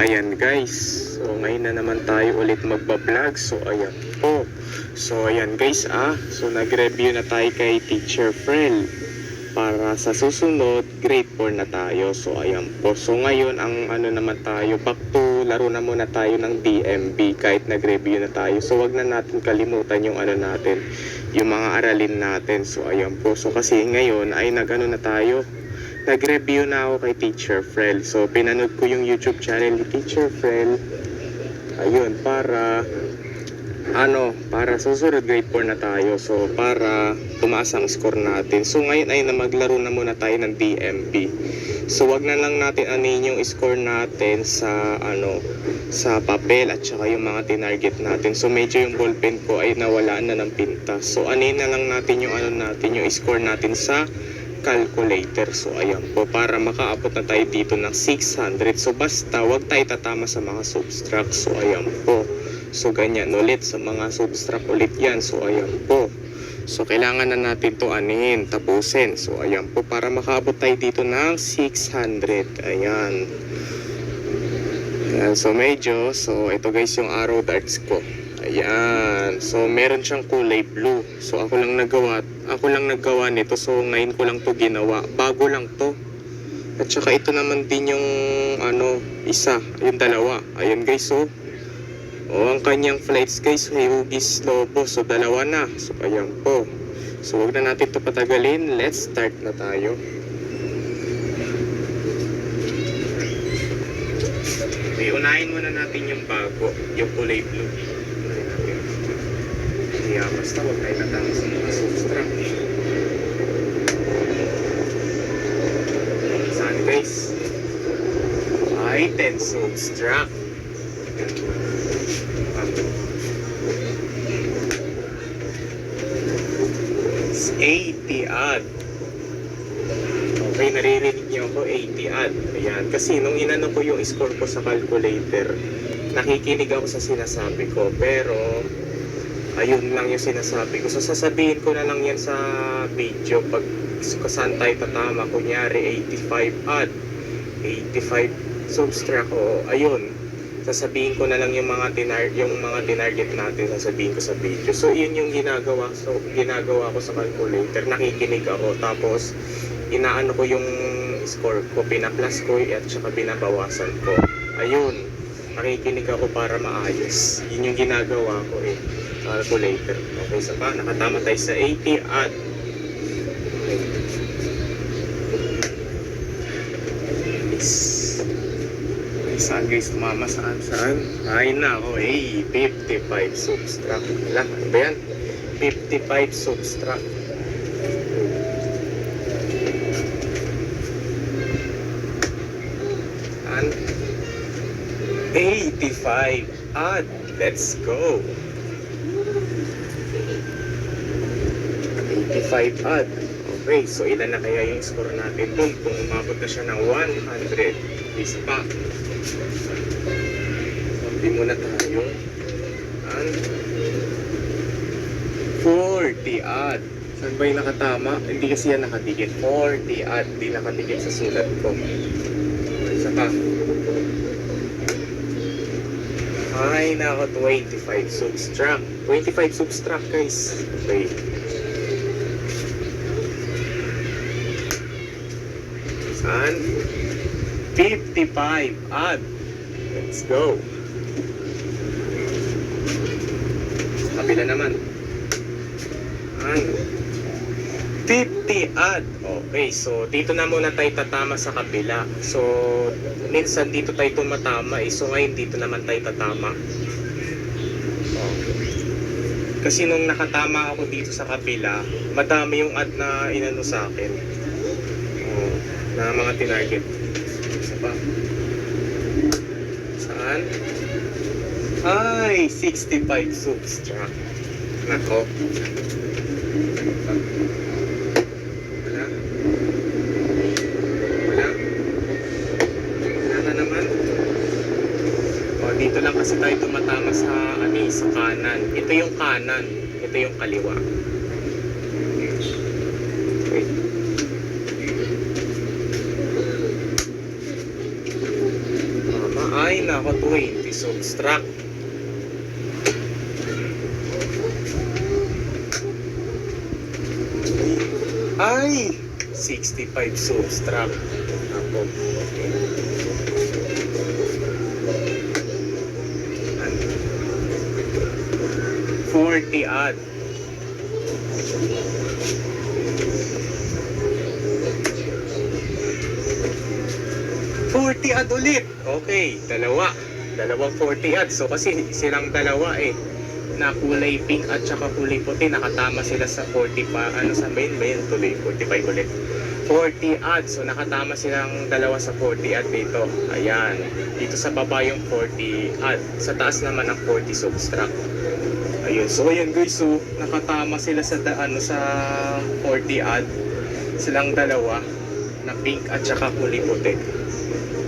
ayan guys. So ngayon na naman tayo ulit magbablog. So ayan po. So ayan guys ah. So nag-review na tayo kay Teacher Frel. Para sa susunod, grade 4 na tayo. So ayan po. So ngayon ang ano naman tayo, back to laro na muna tayo ng DMB kahit nag-review na tayo. So wag na natin kalimutan yung ano natin, yung mga aralin natin. So ayan po. So kasi ngayon ay nagano na tayo, nag-review na ako kay Teacher Frel. So, pinanood ko yung YouTube channel ni Teacher Frel. Ayun, para ano, para susunod grade 4 na tayo. So, para tumaas ang score natin. So, ngayon ay na maglaro na muna tayo ng DMP. So, wag na lang natin anin yung score natin sa ano, sa papel at saka yung mga tinarget natin. So, medyo yung ballpen ko ay nawala na ng pinta. So, anin na lang natin yung ano natin, yung score natin sa calculator. So, ayan po, para makaabot na tayo dito ng 600. So, basta, wag tayo tatama sa mga subtract. So, ayan po. So, ganyan ulit sa mga subtract ulit yan. So, ayan po. So, kailangan na natin to anihin, tapusin. So, ayan po, para makaabot tayo dito ng 600. Ayan. Ayan, so medyo, so ito guys yung arrow darts ko. Ayan. So, meron siyang kulay blue. So, ako lang nagawa. Ako lang naggawa nito. So, ngayon ko lang to ginawa. Bago lang to. At saka ito naman din yung ano, isa. Yung dalawa. Ayan guys, so. O, ang kanyang flights guys, may hugis lobo. So, dalawa na. So, ayan po. So, wag na natin to patagalin. Let's start na tayo. Okay, unahin muna natin yung bago. Yung kulay blue. Kaya basta huwag tayo natama sa mga subtract. Saan guys? Item subtract. It's 80 odd. Okay, naririnig niyo ako 80 odd. Ayan, kasi nung inano ko yung score ko sa calculator, nakikinig ako sa sinasabi ko. Pero, ayun lang yung sinasabi ko. So, sasabihin ko na lang yan sa video. Pag saan tayo tatama. Kunyari, 85 odd. 85 subtract o ayun. Sasabihin ko na lang yung mga tinar yung mga tinarget natin sasabihin ko sa video. So yun yung ginagawa so ginagawa ko sa calculator. Nakikinig ako. Tapos inaano ko yung score ko pinaplas ko at saka binabawasan ko. Ayun. Nakikinig ako para maayos. Yun yung ginagawa ko eh calculator okay sa pa nakatama tayo sa 80 at. Saan guys tumama? Saan? Saan? Ay na ako. Hey, 55 subtract. Wala. Ano ba yan? 55 subtract. And 85. Add. Let's go. 85 add. Okay, so ilan na kaya yung score natin dun kung umabot na siya ng 100. Isa pa. Sabi muna tayo. And 40 odd. Saan ba yung nakatama? Hindi kasi yan nakadikit. 40 odd. Hindi nakadikit sa sulat ko. Isa pa. Ay, nako 25 subtract. 25 subtract guys. Okay. Saan? 55 odd. Let's go. Sa kabila naman. An 50 odd. Okay, so dito na muna tayo tatama sa kabila. So, minsan dito tayo tumatama eh. So, ngayon dito naman tayo tatama. Kasi nung nakatama ako dito sa kabila, madami yung ad na inano sa akin. Oh, na mga tinarget. Pa. Saan? Ay, 65 subtract. Nako. Wala. Wala. Wala na naman. Dito lang kasi tayo tumatama sa, ano, eh, sa kanan. Ito yung kanan. Ito yung kaliwa. Wait. Tama. Nako, 20 subtract. Ay, 65 subtract. Ako. 40 odd ulit. Okay, dalawa. Dalawang 40 odd. So kasi silang dalawa eh. Na kulay pink at saka kulay puti. Nakatama sila sa 40 pa ano sa main main tuloy 45 ulit. 40 odd so nakatama silang dalawa sa 40 odd dito. Ayan. Dito sa baba yung 40 odd sa taas naman ang 40 subtract. Ayun. So ayan guys. So nakatama sila sa ano sa 40 odd silang dalawa. Na pink at saka kulay puti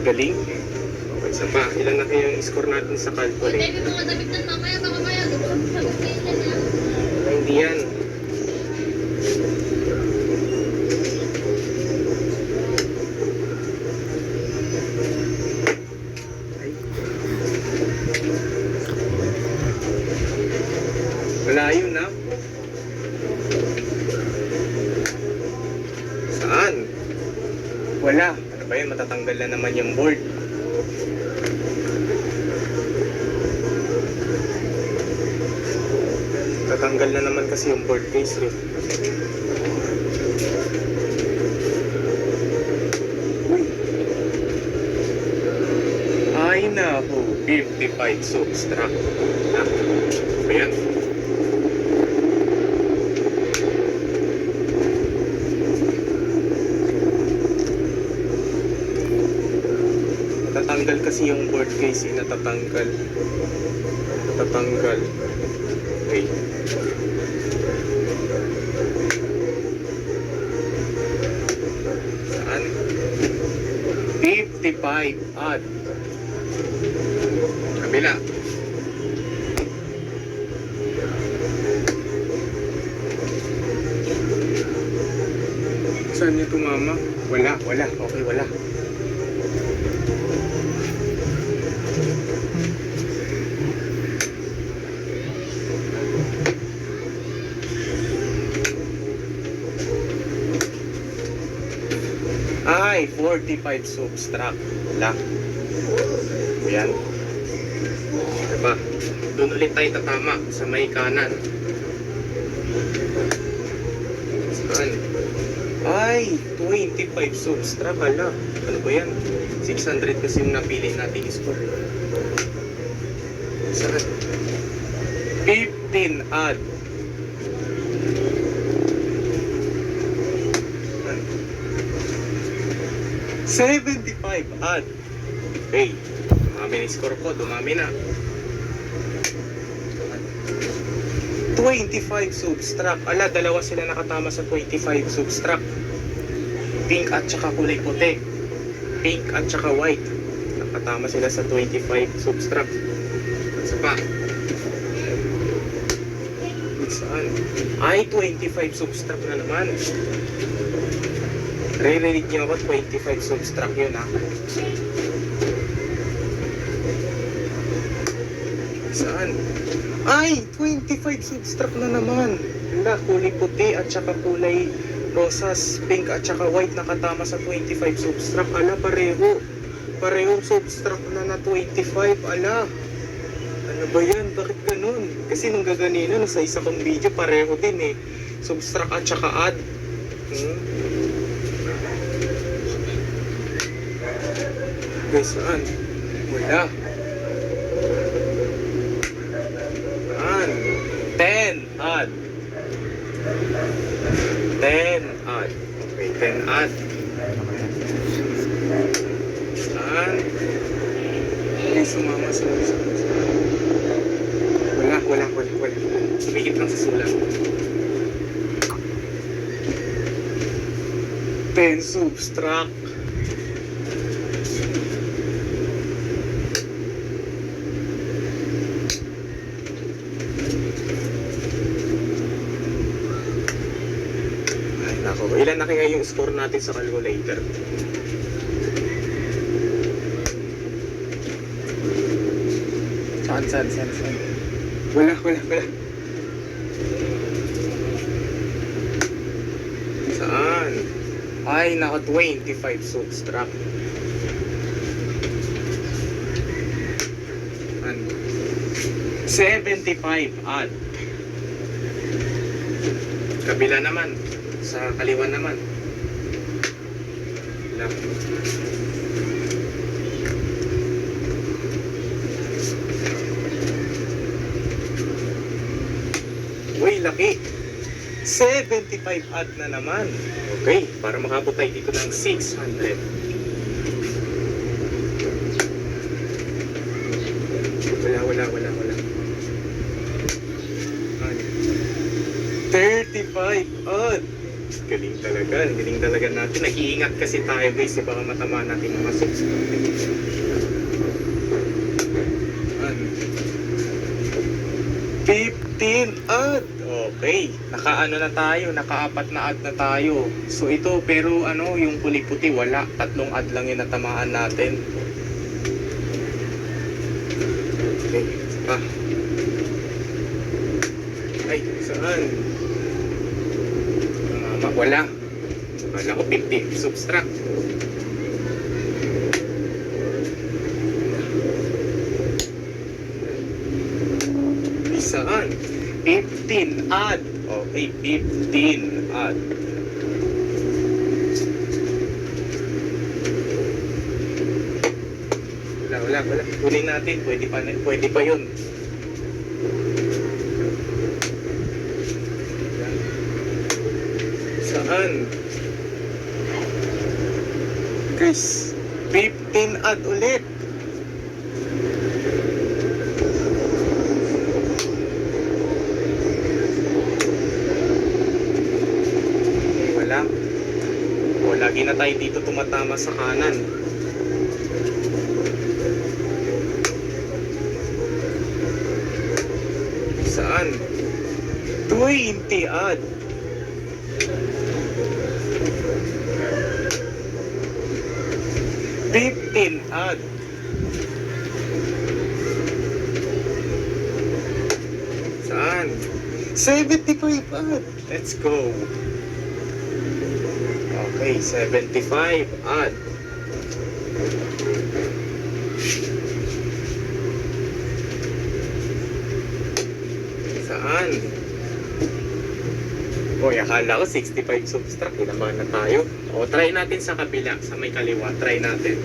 galing? Okay isa pa. Ilan na kaya yung score natin sa calculator? Na mamaya, mamaya, Ay, hindi yan. Matatanggal na naman yung board. Tatanggal na naman kasi yung board case eh. Ay naku, 55 subtract. Ah, ayan. Natatanggal kasi yung board case eh, natatanggal. Natatanggal. Okay. Saan? 55 odd. Ay, 45 subtract. Wala. Ayan. Diba? Doon ulit tayo tatama sa may kanan. Saan? Ay, 25 subtract. Hala. Ano ba yan? 600 kasi yung napili natin score. Saan? 15 add. 75 odd. Okay. Dumami na score ko. Dumami na. 25 subtract. Ala, dalawa sila nakatama sa 25 subtract. Pink at saka kulay puti. Pink at saka white. Nakatama sila sa 25 subtract. Isa pa. Saan? Ay, 25 subtract na naman. Re-read niyo ako, 25 subtract yun ha. Saan? Ay! 25 subtract na naman. Wala, kulay puti at saka kulay rosas, pink at saka white nakatama sa 25 subtract. Ala, pareho. Parehong subtract na na 25. Ala. Ano ba yan? Bakit ganun? Kasi nung gaganina, nung sa isa kong video, pareho din eh. Subtract at saka add. Hmm? Guys, saan? Wala. Saan? 10 odd. 10 odd. Okay, 10 odd. Saan? Hindi sumama sa isa. Wala, wala, wala, wala. Sumigit lang sa sulat. 10 subtract. Ay, nako. Ilan na kaya yung score natin sa calculator? Saan, saan, saan, saan? Wala, wala, wala. Saan? Ay, naka 25 subtract. Ano? 75 add. Kabila naman. Sa kaliwa naman. Lang. Uy, laki. 75 add na naman. Okay, para makabot tayo dito ng 600. Wala, wala, wala, wala. Ano? 35 odd. Galing talaga, ang galing talaga natin. Nag-iingat kasi tayo guys, baka matama natin mga. Ano? 15 odd. Okay, nakaano na tayo, nakaapat na odd na tayo. So ito, pero ano, yung puli-puti, wala. Tatlong odd lang yung natamaan natin. Okay, pa. Ay, saan? Wala. Wala ko 50. Subtract. Saan? 15 add. Okay, 15 add. Wala, wala, wala. Kunin natin. Pwede pa, pwede pa yun. Saan? Guys, 15 add ulit. Wala. O, lagi na tayo dito tumatama sa kanan. Saan? 20 odd. Odd. Saan? 75 odd. Let's go. Okay, 75 odd. Saan? Uy, akala ko 65 subtract. Inabahan na tayo. O, try natin sa kabila, sa may kaliwa. Try natin.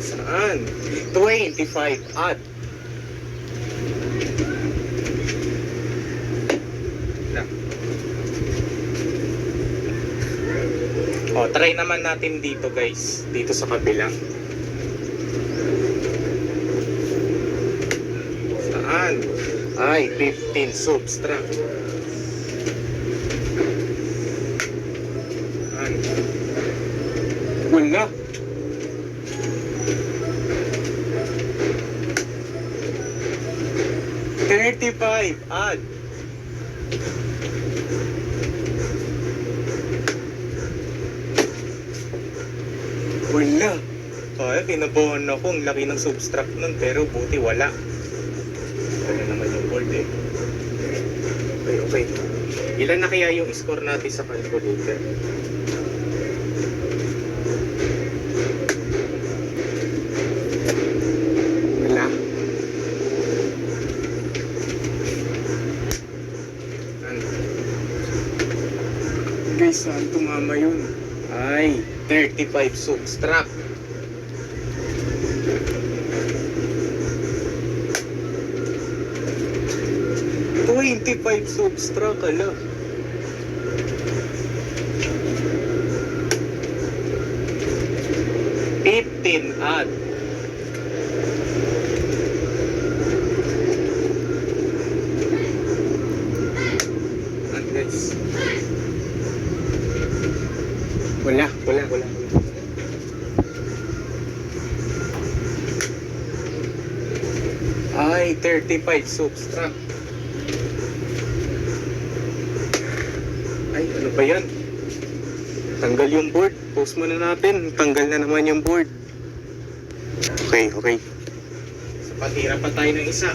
Saan? 25 odd. Na. O, try naman natin dito guys. Dito sa kabila. Saan? Ay, 15 subtract. Saan? Wala. Thirty-five, add. Wala. Kaya kinabahan ako, ang laki ng subtract nun, pero buti wala. Wala naman yung board eh. Okay, okay. Ilan na kaya yung score natin sa calculator? Wala. Ano? Guys, saan tumama yun? Ay, 35 subtract. Twenty-five subtract, ala. Fifteen add. Add guys. Wala, wala, wala. wala. 35 subtract. Ay, ano ba yan? Tanggal yung board. Post muna natin. Tanggal na naman yung board. Okay, okay. So, patira pa tayo ng isa.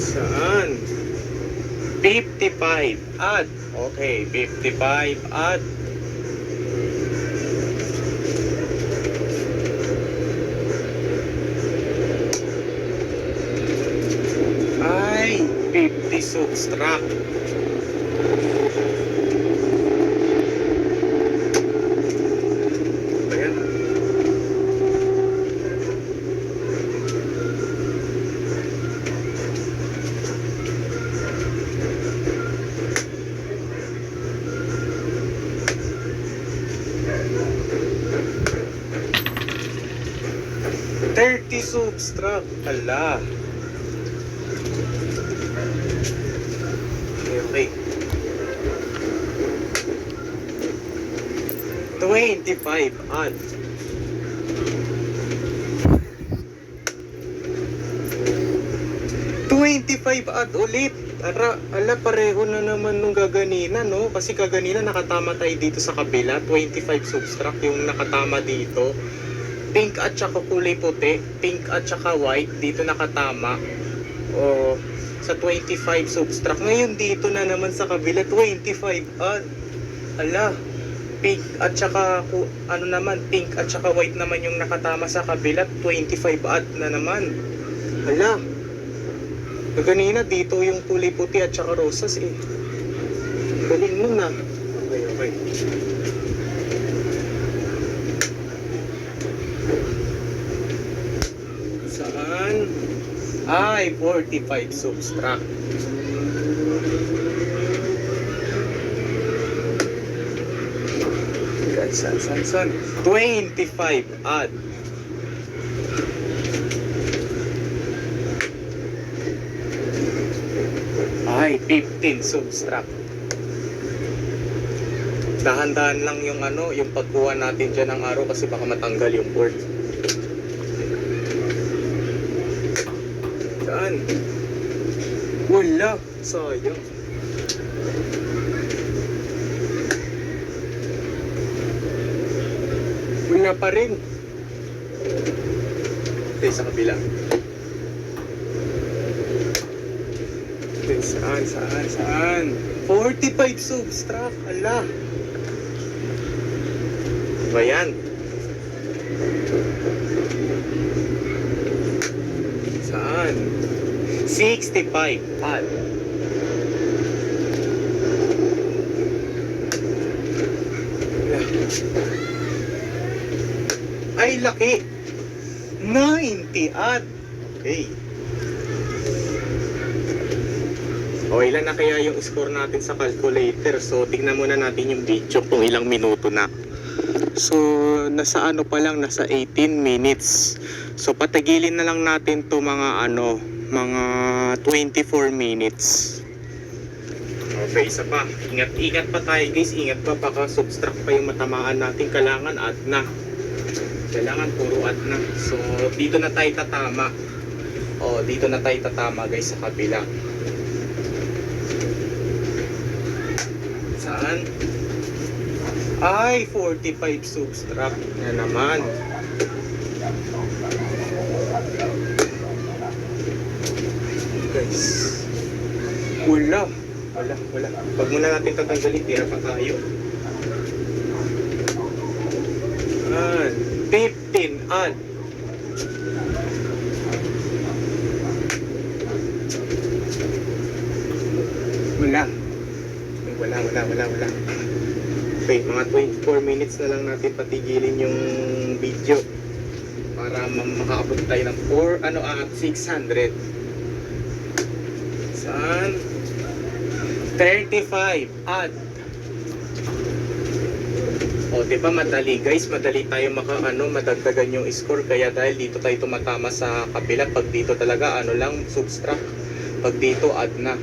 Saan? 55 add. Okay, 55 add. Ay, 50 subtract. Ayan. Ala. Okay, okay. 25 odd. Twenty-five odd ulit. Ara, ala pareho na naman nung gaganina, no? Kasi kaganina nakatama tayo dito sa kabila. 25 subtract yung nakatama dito. Pink at saka kulay puti. Pink at saka white. Dito nakatama. O, sa 25 subtract. Ngayon dito na naman sa kabila. 25 odd. Ala, pink at saka ano naman, pink at saka white naman yung nakatama sa kabila, 25 odd na naman. Hala. Kanina dito yung kulay puti at saka rosas eh. Galing mo na. Okay, okay. Saan? Ay, 45 subtract. Yan, san, san, san. 25 odd. Ay, 15 subtract. Dahan-dahan lang yung ano, yung pagkuha natin dyan ng araw kasi baka matanggal yung board. Saan? Wala. Sayang. Wala pa rin. Okay, sa kabila. Okay, saan, saan, saan? 45 subtract. Ala. Ba yan? Saan? 65. Pad. Ay, laki. 90 ad. Okay. O, ilan na kaya yung score natin sa calculator? So, tignan muna natin yung video kung ilang minuto na. So, nasa ano pa lang, nasa 18 minutes. So, patagilin na lang natin to mga ano, mga 24 minutes. Okay, isa pa. Ingat, ingat pa tayo guys. Ingat pa, baka subtract pa yung matamaan natin. Kailangan add na. Kailangan puro add na. So, dito na tayo tatama. O, dito na tayo tatama guys sa kabila. Saan? Ay, 45 subtract na naman. Guys. Wala. Wala, wala. Pag muna natin tatanggalin, tira pa tayo. Ah, 15 odd. Wala. Wala, wala, wala, wala. Okay, mga 24 minutes na lang natin patigilin yung video para ma- makakabot tayo ng 4, ano, at 600. Saan? 35 add. O, di ba madali guys, madali tayo maka ano, madagdagan yung score kaya dahil dito tayo tumatama sa kabila pag dito talaga ano lang subtract. Pag dito add na.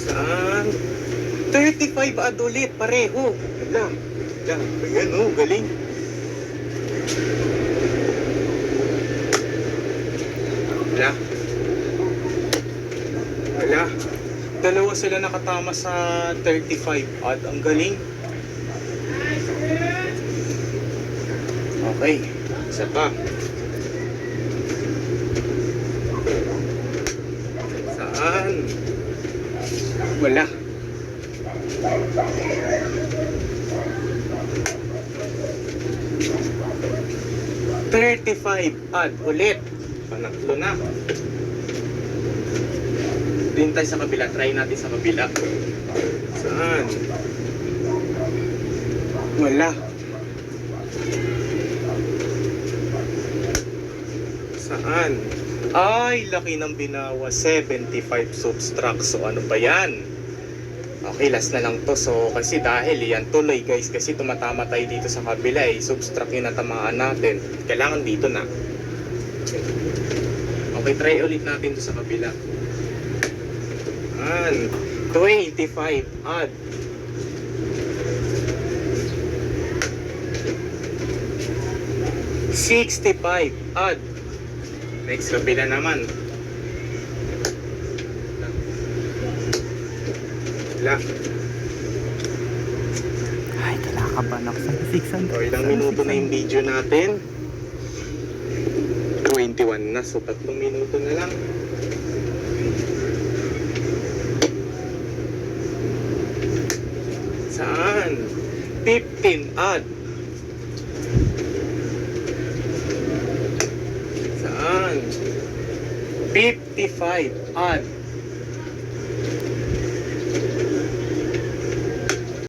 Saan? 35 add ulit, pareho. Wala. Wala. Ayan oh, galing. Wala. Wala. Dalawa sila nakatama sa 35 at ang galing. Okay, isa pa. Saan? Wala. Thirty-five add ulit. Panatlo na. Din tayo sa kabila. Try natin sa kabila. Saan? Wala. Saan? Ay, laki ng binawa. 75 subtract. So, ano ba yan? Okay, last na lang to. So, kasi dahil yan tuloy guys. Kasi tumatama tayo dito sa kabila eh. Subtract yung natamaan natin. Kailangan dito na. Okay, try ulit natin to sa kabila. Yan. 25 add. Sixty-five add. Next kabila naman. Wala. Ay, kinakabahan ako sa 600. O, ilang minuto na yung video natin? 21 na, so tatlong minuto na lang. Saan? 15 add. Saan? 55 add.